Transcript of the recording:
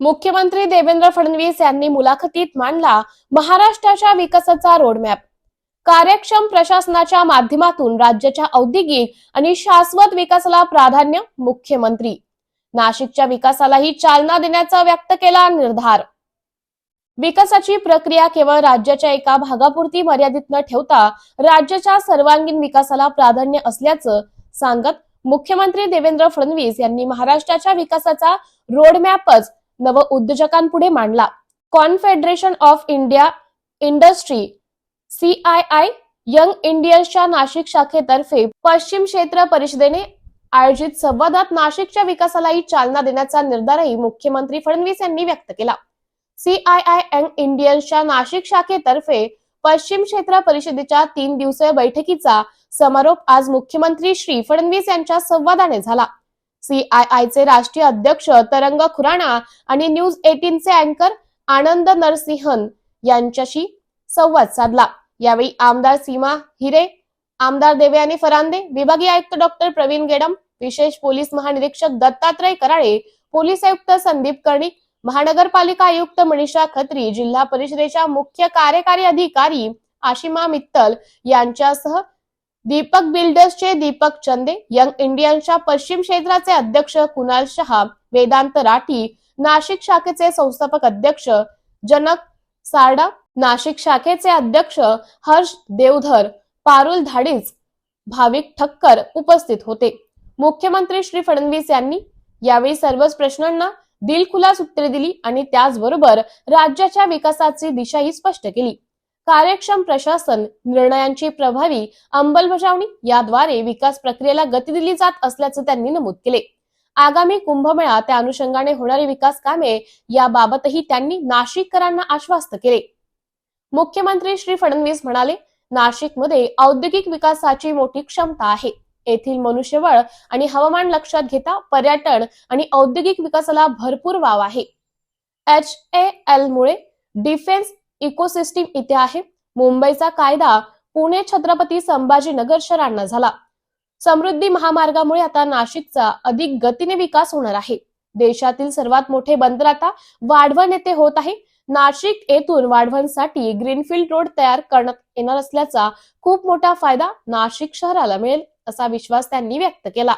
मुख्यमंत्री देवेंद्र फडणवीस यांनी मुलाखतीत मांडला महाराष्ट्राच्या विकासाचा रोडमॅप कार्यक्षम प्रशासनाच्या माध्यमातून राज्याच्या औद्योगिक आणि शाश्वत विकासाला प्राधान्य मुख्यमंत्री. नाशिकच्या विकासालाही चालना देण्याचा व्यक्त केला निर्धार. विकासाची प्रक्रिया केवळ राज्याच्या एका भागापुरती मर्यादित न ठेवता राज्याच्या सर्वांगीण विकासाला प्राधान्य असल्याचं सांगत मुख्यमंत्री देवेंद्र फडणवीस यांनी महाराष्ट्राच्या विकासाचा रोडमॅपच नव उद्योजकांपुढे मांडला. Confederation of India industry CII young इंडियन्सच्या नाशिक शाखेतर्फे पश्चिम क्षेत्र परिषदेने आयोजित संवादात नाशिकच्या विकासालाही चालना देण्याचा निर्धारही मुख्यमंत्री फडणवीस यांनी व्यक्त केला. सीआयआय यंग इंडियन्सच्या नाशिक शाखेतर्फे पश्चिम क्षेत्र परिषदेच्या तीन दिवसीय बैठकीचा समारोप आज मुख्यमंत्री श्री फडणवीस यांच्या संवादाने झाला. सीआयआयचे राष्ट्रीय अध्यक्ष तरंग खुराणा आणि न्यूज एटीनचे अँकर आनंद नरसिंहन यांच्याशी संवाद साधला. यावेळी आमदार सीमा हिरे आमदार देवयानी फरांदे विभागीय आयुक्त डॉक्टर प्रवीण गेडम विशेष पोलीस महानिरीक्षक दत्तात्रय कराळे पोलीस आयुक्त संदीप कर्णिक महानगरपालिका आयुक्त मनीषा खत्री जिल्हा परिषदेच्या मुख्य कार्यकारी अधिकारी आशिमा मित्तल यांच्यासह दीपक बिल्डर्सचे दीपक चंदे यंग इंडियनच्या पश्चिम क्षेत्राचे अध्यक्ष कुणाल शहा वेदांत राठी नाशिक शाखेचे संस्थापक अध्यक्ष जनक सारडा नाशिक शाखेचे अध्यक्ष हर्ष देवधर पारुल धाडीज भाविक ठक्कर उपस्थित होते. मुख्यमंत्री श्री फडणवीस यांनी यावेळी सर्वच प्रश्नांना दिलखुलास उत्तरे दिली आणि त्याचबरोबर राज्याच्या विकासाची दिशाही स्पष्ट केली. कार्यक्षम प्रशासन निर्णयांची प्रभावी अंमलबजावणी याद्वारे विकास प्रक्रियेला गती दिली जात असल्याचं त्यांनी नमूद केले. आगामी कुंभमेळा त्या अनुषंगाने होणारी विकास कामे याबाबतही त्यांनी नाशिककरांना आश्वस्त केले. मुख्यमंत्री श्री फडणवीस म्हणाले नाशिकमध्ये औद्योगिक विकासाची मोठी क्षमता आहे. येथील मनुष्यबळ आणि हवामान लक्षात घेता पर्यटन आणि औद्योगिक विकासाला भरपूर वाव आहे. एच ए एल मुळे डिफेन्स इकोसिस्टीम इथे आहे. मुंबईचा कायदा पुणे छत्रपती संभाजीनगर शहरांना झाला. समृद्धी महामार्गामुळे आता नाशिकचा अधिक गतीने विकास होणार आहे. देशातील सर्वात मोठे बंदर आता वाढवण येथे होत आहे. नाशिक येथून वाढवणसाठी ग्रीनफील्ड रोड तयार करण्यात येणार असल्याचा खूप मोठा फायदा नाशिक शहराला मिळेल असा विश्वास त्यांनी व्यक्त केला.